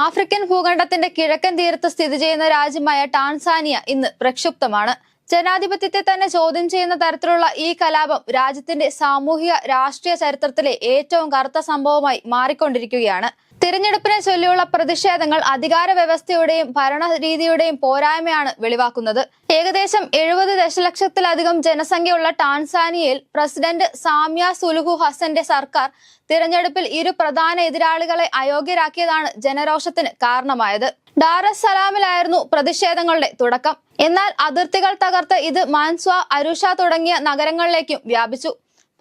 African ഭൂഖണ്ഡത്തിന്റെ കിഴക്കൻ തീരത്ത് സ്ഥിതി ചെയ്യുന്ന രാജ്യമായ ടാൻസാനിയ ഇന്ന് പ്രക്ഷുബ്ധമാണ്. ജനാധിപത്യത്തെ തന്നെ ചോദ്യം ചെയ്യുന്ന തരത്തിലുള്ള ഈ കലാപം രാജ്യത്തിന്റെ സാമൂഹിക രാഷ്ട്രീയ ചരിത്രത്തിലെ ഏറ്റവും കറുത്ത സംഭവമായി മാറിക്കൊണ്ടിരിക്കുകയാണ്. തിരഞ്ഞെടുപ്പിനെ ചൊല്ലിയുള്ള പ്രതിഷേധങ്ങൾ അധികാര വ്യവസ്ഥയുടെയും ഭരണരീതിയുടെയും പോരായ്മയാണ് വെളിവാക്കുന്നത്. ഏകദേശം എഴുപത് ദശലക്ഷത്തിലധികം ജനസംഖ്യയുള്ള ടാൻസാനിയയിൽ പ്രസിഡന്റ് സാമ്യ സുലുഹു ഹസന്റെ സർക്കാർ തിരഞ്ഞെടുപ്പിൽ ഇരു പ്രധാന എതിരാളികളെ അയോഗ്യരാക്കിയതാണ് ജനരോഷത്തിന് കാരണമായത്. ഡാറസ്സലാമിലായിരുന്നു പ്രതിഷേധങ്ങളുടെ തുടക്കം. എന്നാൽ അതിർത്തികൾ തകർത്ത് ഇത് മാൻസ്വ അരുഷ തുടങ്ങിയ നഗരങ്ങളിലേക്കും വ്യാപിച്ചു.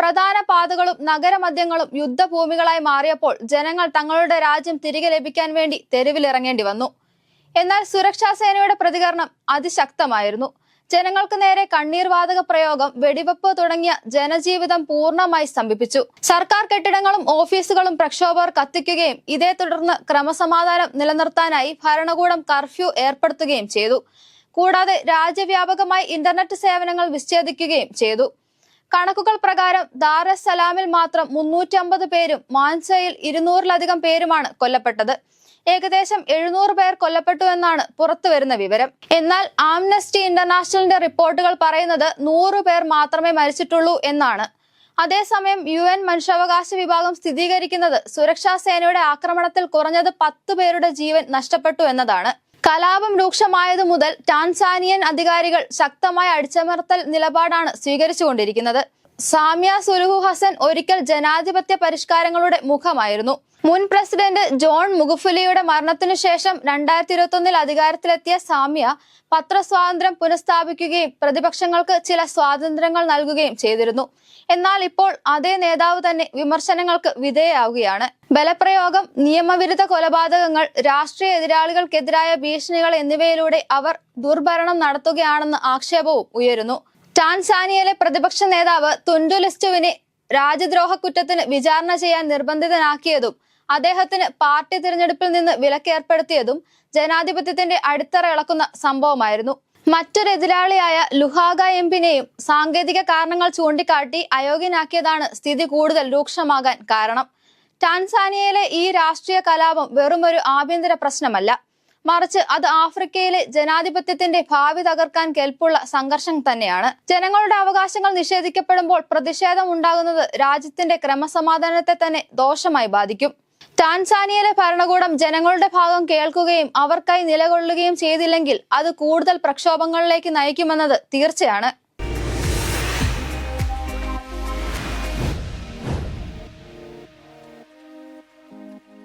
പ്രധാന പാതകളും നഗരമധ്യങ്ങളും യുദ്ധഭൂമികളായി മാറിയപ്പോൾ ജനങ്ങൾ തങ്ങളുടെ രാജ്യം തിരികെ ലഭിക്കാൻ വേണ്ടി തെരുവിലിറങ്ങേണ്ടി വന്നു. എന്നാൽ സുരക്ഷാ സേനയുടെ പ്രതികരണം അതിശക്തമായിരുന്നു. ജനങ്ങൾക്ക് നേരെ കണ്ണീർ വാതക പ്രയോഗം വെടിവെപ്പ് തുടങ്ങിയ ജനജീവിതം പൂർണമായി സ്തംഭിപ്പിച്ചു. സർക്കാർ കെട്ടിടങ്ങളും ഓഫീസുകളും പ്രക്ഷോഭകർ കത്തിക്കുകയും ഇതേ തുടർന്ന് ക്രമസമാധാനം നിലനിർത്താനായി ഭരണകൂടം കർഫ്യൂ ഏർപ്പെടുത്തുകയും ചെയ്തു. കൂടാതെ രാജ്യവ്യാപകമായി ഇന്റർനെറ്റ് സേവനങ്ങൾ വിച്ഛേദിക്കുകയും ചെയ്തു. കണക്കുകൾ പ്രകാരം ദാർ എസ് സലാമിൽ മാത്രം മുന്നൂറ്റി അമ്പത് പേരും മാൻസയിൽ ഇരുന്നൂറിലധികം പേരുമാണ് കൊല്ലപ്പെട്ടത്. ഏകദേശം എഴുന്നൂറ് പേർ കൊല്ലപ്പെട്ടു എന്നാണ് പുറത്തുവരുന്ന വിവരം. എന്നാൽ ആംനസ്റ്റി ഇന്റർനാഷണലിന്റെ റിപ്പോർട്ടുകൾ പറയുന്നത് നൂറ് പേർ മാത്രമേ മരിച്ചിട്ടുള്ളൂ എന്നാണ്. അതേസമയം യു എൻ മനുഷ്യാവകാശ വിഭാഗം സ്ഥിരീകരിക്കുന്നത് സുരക്ഷാ സേനയുടെ ആക്രമണത്തിൽ കുറഞ്ഞത് പത്ത് പേരുടെ ജീവൻ നഷ്ടപ്പെട്ടു എന്നതാണ്. കലാപം രൂക്ഷമായതു മുതൽ ടാൻസാനിയൻ അധികാരികൾ ശക്തമായ അടിച്ചമർത്തൽ നിലപാടാണ് സ്വീകരിച്ചുകൊണ്ടിരിക്കുന്നത്. സാമ്യ സുലുഹു ഹസൻ ഒരിക്കൽ ജനാധിപത്യ പരിഷ്കാരങ്ങളുടെ മുഖമായിരുന്നു. മുൻ പ്രസിഡന്റ് ജോൺ മുഗുഫുലിയുടെ മരണത്തിനു ശേഷം രണ്ടായിരത്തി ഇരുപത്തി ഒന്നിൽ അധികാരത്തിലെത്തിയ സാമ്യ പത്രസ്വാതന്ത്ര്യം പുനഃസ്ഥാപിക്കുകയും പ്രതിപക്ഷങ്ങൾക്ക് ചില സ്വാതന്ത്ര്യങ്ങൾ നൽകുകയും ചെയ്തിരുന്നു. എന്നാൽ ഇപ്പോൾ അതേ നേതാവ് തന്നെ വിമർശനങ്ങൾക്ക് വിധേയാവുകയാണ്. ബലപ്രയോഗം നിയമവിരുദ്ധ കൊലപാതകങ്ങൾ രാഷ്ട്രീയ എതിരാളികൾക്കെതിരായ ഭീഷണികൾ എന്നിവയിലൂടെ അവർ ദുർഭരണം നടത്തുകയാണെന്ന് ആക്ഷേപവും ഉയരുന്നു. ടാൻസാനിയയിലെ പ്രതിപക്ഷ നേതാവ് തുൻഡു ലിസ്റ്റുവിനെ രാജ്യദ്രോഹ കുറ്റത്തിന് വിചാരണ ചെയ്യാൻ നിർബന്ധിതനാക്കിയതും അദ്ദേഹത്തിന് പാർട്ടി തിരഞ്ഞെടുപ്പിൽ നിന്ന് വിലക്കേർപ്പെടുത്തിയതും ജനാധിപത്യത്തിന്റെ അടിത്തറ ഇളക്കുന്ന സംഭവമായിരുന്നു. മറ്റൊരു എതിരാളിയായ ലുഹാഗ എംപിനെയും സാങ്കേതിക കാരണങ്ങൾ ചൂണ്ടിക്കാട്ടി അയോഗ്യനാക്കിയതാണ് സ്ഥിതി കൂടുതൽ രൂക്ഷമാകാൻ കാരണം. ടാൻസാനിയയിലെ ഈ രാഷ്ട്രീയ കലാപം വെറുമൊരു ആഭ്യന്തര പ്രശ്നമല്ല. മറിച്ച് അത് ആഫ്രിക്കയിലെ ജനാധിപത്യത്തിന്റെ ഭാവി തകർക്കാൻ കെൽപ്പുള്ള സംഘർഷം തന്നെയാണ്. ജനങ്ങളുടെ അവകാശങ്ങൾ നിഷേധിക്കപ്പെടുമ്പോൾ പ്രതിഷേധം ഉണ്ടാകുന്നത് രാജ്യത്തിന്റെ ക്രമസമാധാനത്തെ തന്നെ ദോഷമായി ബാധിക്കും. ടാൻസാനിയയിലെ ഭരണകൂടം ജനങ്ങളുടെ ഭാഗം കേൾക്കുകയും അവർക്കായി നിലകൊള്ളുകയും ചെയ്തില്ലെങ്കിൽ അത് കൂടുതൽ പ്രക്ഷോഭങ്ങളിലേക്ക് നയിക്കുമെന്നത് തീർച്ചയാണ്.